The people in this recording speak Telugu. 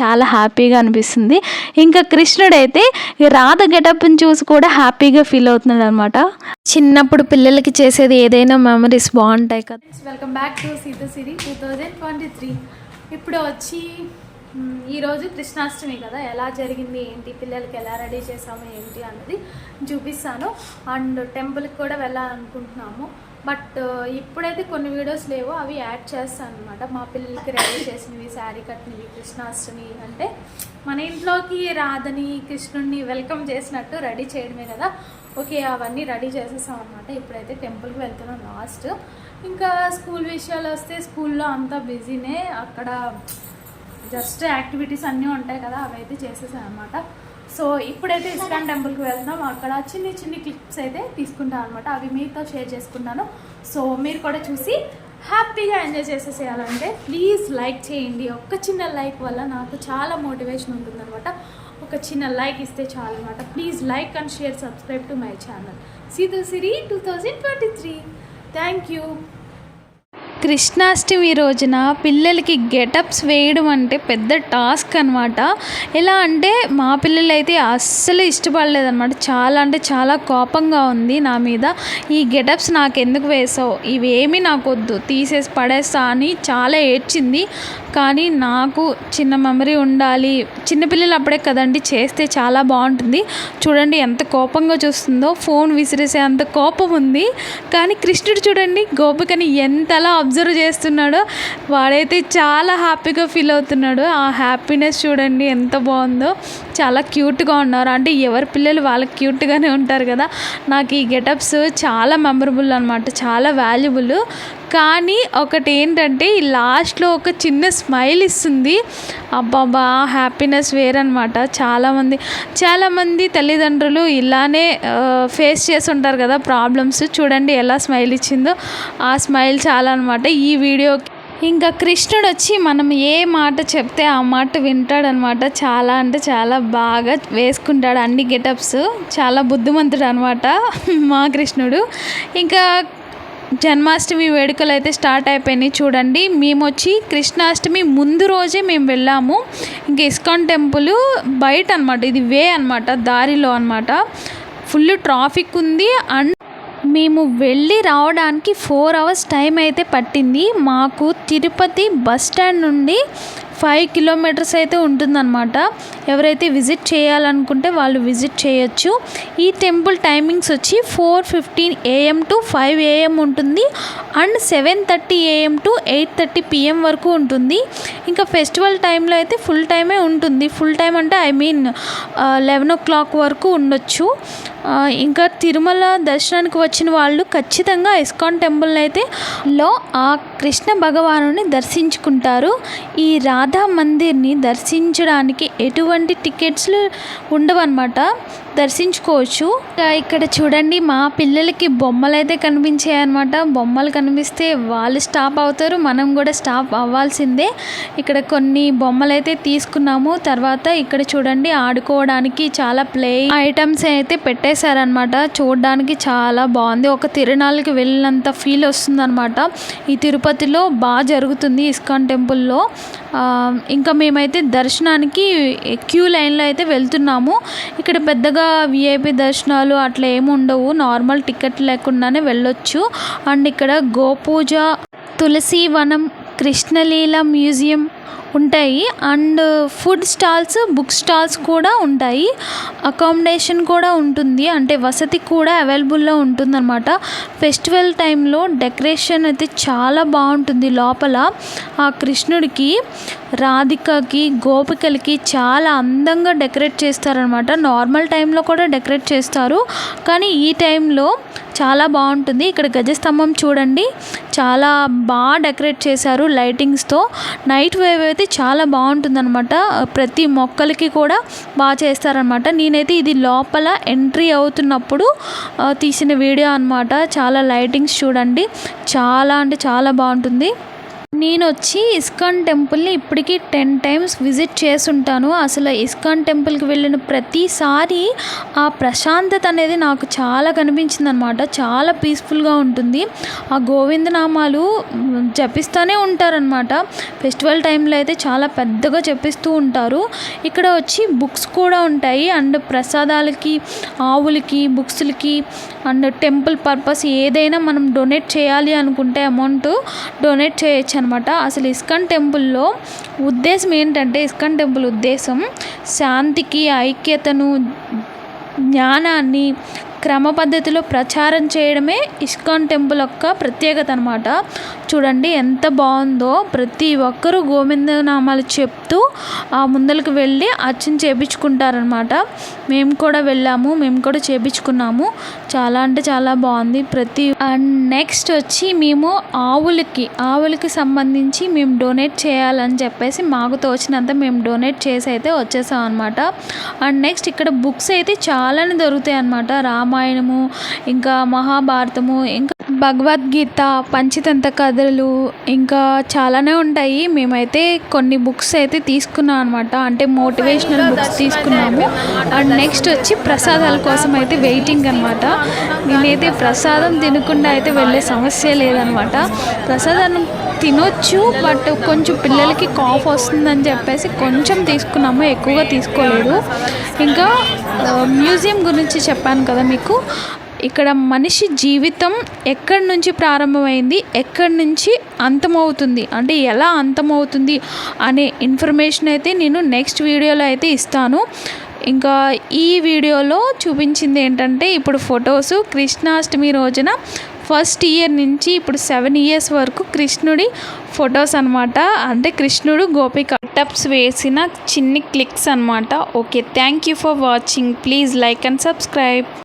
చాలా హ్యాపీగా అనిపిస్తుంది. ఇంకా కృష్ణుడైతే ఈ రాధ గెటప్ని చూసి కూడా హ్యాపీగా ఫీల్ అవుతున్నాడు అనమాట చిన్నప్పుడు పిల్లలకి చేసేది ఏదైనా మెమరీస్ బాగుంటాయి కదా. Welcome back to Sita Siri two thousand twenty three ఇప్పుడు వచ్చి ఈరోజు కృష్ణాష్టమి కదా. ఎలా జరిగింది ఏంటి పిల్లలకి ఎలా రెడీ చేసాము ఏంటి అన్నది చూపిస్తాను. అండ్ టెంపుల్కి కూడా వెళ్ళాలనుకుంటున్నాము. బట్ ఇప్పుడైతే కొన్ని వీడియోస్ లేవు అవి యాడ్ చేస్తాను అనమాట మా పిల్లలకి రెడీ చేసినవి శారీ కట్టినవి కృష్ణాష్టమి అంటే మన ఇంట్లోకి రాధని కృష్ణుడిని వెల్కమ్ చేసినట్టు రెడీ చేయడమే కదా. ఓకే అవన్నీ రెడీ చేసేసాం అనమాట ఇప్పుడైతే టెంపుల్కి వెళ్తున్నాం లాస్ట్. ఇంకా స్కూల్ విషయాలు వస్తే స్కూల్లో అంతా బిజీనే. అక్కడ జస్ట్ యాక్టివిటీస్ అన్నీ ఉంటాయి కదా అవైతే చేసేసాను అనమాట సో ఇప్పుడైతే ఇస్కాన్ టెంపుల్కి వెళ్తున్నాం. అక్కడ చిన్ని చిన్ని క్లిప్స్ అయితే తీసుకుంటాం అనమాట అవి మీతో షేర్ చేసుకుంటాను. సో మీరు కూడా చూసి హ్యాపీగా ఎంజాయ్ చేసేసేయాలంటే ప్లీజ్ లైక్ చేయండి. ఒక్క చిన్న లైక్ వల్ల నాకు చాలా మోటివేషన్ ఉంటుందన్నమాట. ఒక చిన్న లైక్ ఇస్తే చాలు అనమాట please like and share subscribe to my channel. Situ Siri two thousand twenty three. Thank you. Krishnashtami రోజున పిల్లలకి గెటప్స్ వేయడం అంటే పెద్ద టాస్క్ అనమాట ఎలా అంటే మా పిల్లలైతే అస్సలు అస్సలు ఇష్టపడలేదన్నమాట. చాలా అంటే చాలా కోపంగా ఉంది నా మీద. ఈ గెటప్స్ నాకు ఎందుకు వేసావు? ఇవేమీ నాకు వద్దు తీసేసి పడేస్తా అని చాలా ఏడ్చింది. కానీ నాకు చిన్న మెమరీ ఉండాలి. చిన్నపిల్లలు అప్పుడే కదండి చేస్తే చాలా బాగుంటుంది. చూడండి ఎంత కోపంగా చూస్తుందో ఫోన్ విసిరేసే అంత కోపం ఉంది. కానీ కృష్ణుడు చూడండి గోపికని ఎంతలా అబ్జర్వ్ చేస్తున్నాడో వాడైతే చాలా హ్యాపీగా ఫీల్ అవుతున్నాడు. ఆ హ్యాపీనెస్ చూడండి ఎంత బాగుందో చాలా క్యూట్గా ఉన్నారు. అంటే ఎవరి పిల్లలు వాళ్ళకి క్యూట్గానే ఉంటారు కదా నాకు ఈ గెటప్స్ చాలా మెమరబుల్ అనమాట చాలా వాల్యుబుల్ కానీ ఒకటి ఏంటంటే ఈ లాస్ట్లో ఒక చిన్న స్మైల్ ఇస్తుంది. అబ్బాబా హ్యాపీనెస్ వేరనమాట చాలామంది చాలామంది తల్లిదండ్రులు ఇలానే ఫేస్ చేసి ఉంటారు కదా ప్రాబ్లమ్స్. చూడండి ఎలా స్మైల్ ఇచ్చిందో. ఆ స్మైల్ చాలా అనమాట ఈ వీడియో ఇంకా కృష్ణుడు వచ్చి మనం ఏ మాట చెప్తే ఆ మాట వింటాడనమాట చాలా అంటే చాలా బాగా వేసుకుంటాడు అన్ని గెటప్స్. చాలా బుద్ధిమంతుడు అనమాట మా కృష్ణుడు. ఇంకా జన్మాష్టమి వేడుకలు అయితే స్టార్ట్ అయిపోయినాయి చూడండి. మేము వచ్చి కృష్ణాష్టమి ముందు రోజే మేము వెళ్ళాము. ఇంకా ఇస్కాన్ టెంపుల్ బయట అనమాట ఇది వే అనమాట దారిలో అనమాట ఫుల్ ట్రాఫిక్ ఉంది. అండ్ మేము వెళ్ళి రావడానికి ఫోర్ అవర్స్ టైం అయితే పట్టింది. మాకు తిరుపతి బస్ స్టాండ్ నుండి ఫైవ్ కిలోమీటర్స్ అయితే ఉంటుందన్నమాట. ఎవరైతే విజిట్ చేయాలనుకుంటే వాళ్ళు విజిట్ చేయొచ్చు. ఈ టెంపుల్ టైమింగ్స్ వచ్చి four fifteen AM to five AM ఉంటుంది. And seven thirty AM to eight thirty PM వరకు ఉంటుంది. ఇంకా ఫెస్టివల్ టైంలో అయితే ఫుల్ టైమే ఉంటుంది. ఫుల్ టైం అంటే I mean eleven o'clock వరకు ఉండొచ్చు. ఇంకా తిరుమల దర్శనానికి వచ్చిన వాళ్ళు ఖచ్చితంగా ఇస్కాన్ టెంపుల్ అయితే లో ఆ కృష్ణ భగవానుని దర్శించుకుంటారు. ఈ రా రాధా మందిర్ని దర్శించడానికి ఎటువంటి టికెట్స్లు ఉండవన్నమాట. దర్శించుకోవచ్చు. ఇక్కడ చూడండి మా పిల్లలకి బొమ్మలు అయితే కనిపించాయి అనమాట బొమ్మలు కనిపిస్తే వాళ్ళు స్టాప్ అవుతారు మనం కూడా స్టాప్ అవ్వాల్సిందే. ఇక్కడ కొన్ని బొమ్మలు అయితే తీసుకున్నాము. తర్వాత ఇక్కడ చూడండి ఆడుకోవడానికి చాలా ప్లే ఐటమ్స్ అయితే పెట్టేశారనమాట చూడడానికి చాలా బాగుంది. ఒక తిరునాళ్ళకి వెళ్ళినంత ఫీల్ వస్తుందన్నమాట. ఈ తిరుపతిలో బాగా జరుగుతుంది ఇస్కాన్ టెంపుల్లో. ఆ, ఇంకా మేమైతే దర్శనానికి క్యూ లైన్లో అయితే వెళ్తున్నాము. ఇక్కడ పెద్దగా విఐపి దర్శనాలు అట్లా ఏమి ఉండవు. నార్మల్ టికెట్ లేకుండానే వెళ్ళొచ్చు. అండ్ ఇక్కడ గోపూజ తులసి వనం కృష్ణలీల మ్యూజియం ఉంటాయి. And food stalls book stalls కూడా ఉంటాయి. అకామిడేషన్ కూడా ఉంటుంది. అంటే వసతి కూడా అవైలబుల్లో ఉంటుందన్నమాట. ఫెస్టివల్ టైంలో డెకరేషన్ అయితే చాలా బాగుంటుంది లోపల. ఆ కృష్ణుడికి రాధికకి గోపికలకి చాలా అందంగా డెకరేట్ చేస్తారనమాట నార్మల్ టైంలో కూడా డెకరేట్ చేస్తారు. కానీ ఈ టైంలో చాలా బాగుంటుంది. ఇక్కడ గజస్తంభం చూడండి. చాలా బాగా డెకరేట్ చేశారు లైటింగ్స్తో నైట్ వేవ్ అయితే చాలా బాగుంటుందన్నమాట. ప్రతి మొక్కలకి కూడా బాగా చేస్తారనమాట నేనైతే ఇది లోపల ఎంట్రీ అవుతున్నప్పుడు తీసిన వీడియో అన్నమాట. చాలా లైటింగ్స్ చూడండి. చాలా అంటే చాలా బాగుంటుంది. నేను వచ్చి ఇస్కాన్ టెంపుల్ని ఇప్పటికీ టెన్ టైమ్స్ విజిట్ చేసుంటాను అసలు ఇస్కాన్ టెంపుల్కి వెళ్ళిన ప్రతిసారి ఆ ప్రశాంతత అనేది నాకు చాలా కనిపించింది అనమాట చాలా పీస్ఫుల్గా ఉంటుంది. ఆ గోవిందనామాలు మ్, జపిస్తూనే ఉంటారనమాట. ఫెస్టివల్ టైంలో అయితే చాలా పెద్దగా జపిస్తూ ఉంటారు. ఇక్కడ వచ్చి బుక్స్ కూడా ఉంటాయి. అండ్ ప్రసాదాలకి ఆవులకి బుక్స్లకి అండ్ టెంపుల్ పర్పస్ ఏదైనా మనం డొనేట్ చేయాలి అనుకుంటే అమౌంట్ డొనేట్ చేయొచ్చు అనమాట అసలు ఇస్కాన్ టెంపుల్లో ఉద్దేశం ఏంటంటే ఇస్కాన్ టెంపుల్ ఉద్దేశం శాంతికి ఐక్యతను జ్ఞానాన్ని క్రమ పద్ధతిలో ప్రచారం చేయడమే ఇస్కాన్ టెంపుల్ యొక్క ప్రత్యేకత అనమాట చూడండి ఎంత బాగుందో ప్రతి ఒక్కరూ గోవిందనామాలు చెప్తూ ఆ ముందలకు వెళ్ళి అర్చన చేపించుకుంటారనమాట మేము కూడా వెళ్ళాము మేము కూడా చేపించుకున్నాము. చాలా అంటే చాలా బాగుంది. ప్రతి అండ్ నెక్స్ట్ వచ్చి మేము ఆవులకి ఆవులకి సంబంధించి మేము డొనేట్ చేయాలని చెప్పేసి మాకు తోచినంత మేము డొనేట్ చేసి అయితే వచ్చేసాం అనమాట అండ్ నెక్స్ట్ ఇక్కడ బుక్స్ అయితే చాలానే దొరుకుతాయి అనమాట రామాయణము ఇంకా మహాభారతము ఇంకా భగవద్గీత పంచతంత్ర కథలు ఇంకా చాలానే ఉంటాయి. మేమైతే కొన్ని బుక్స్ అయితే తీసుకున్నాం అనమాట అంటే మోటివేషనల్ బుక్స్ తీసుకున్నాము. అండ్ నెక్స్ట్ వచ్చి ప్రసాదాల కోసం అయితే వెయిటింగ్ అనమాట నేనైతే ప్రసాదం తినకుండా అయితే వెళ్ళే సమస్య లేదనమాట ప్రసాదం తినొచ్చు బట్ కొంచెం పిల్లలకి కాఫ్ వస్తుందని చెప్పేసి కొంచెం తీసుకున్నాము. ఎక్కువగా తీసుకోలేదు. ఇంకా మ్యూజియం గురించి చెప్పాను కదా మీకు. ఇక్కడ మనిషి జీవితం ఎక్కడి నుంచి ప్రారంభమైంది? ఎక్కడి నుంచి అంతమవుతుంది? అంటే ఎలా అంతమవుతుంది అనే ఇన్ఫర్మేషన్ అయితే నేను నెక్స్ట్ వీడియోలో అయితే ఇస్తాను. ఇంకా ఈ వీడియోలో చూపించింది ఏంటంటే ఇప్పుడు ఫొటోస్ కృష్ణాష్టమి రోజున ఫస్ట్ ఇయర్ నుంచి ఇప్పుడు సెవెన్ ఇయర్స్ వరకు కృష్ణుడి ఫొటోస్ అనమాట అంటే కృష్ణుడు గోపి కట్టప్స్ వేసిన చిన్ని క్లిక్స్ అనమాట okay thank you for watching. Please like and subscribe.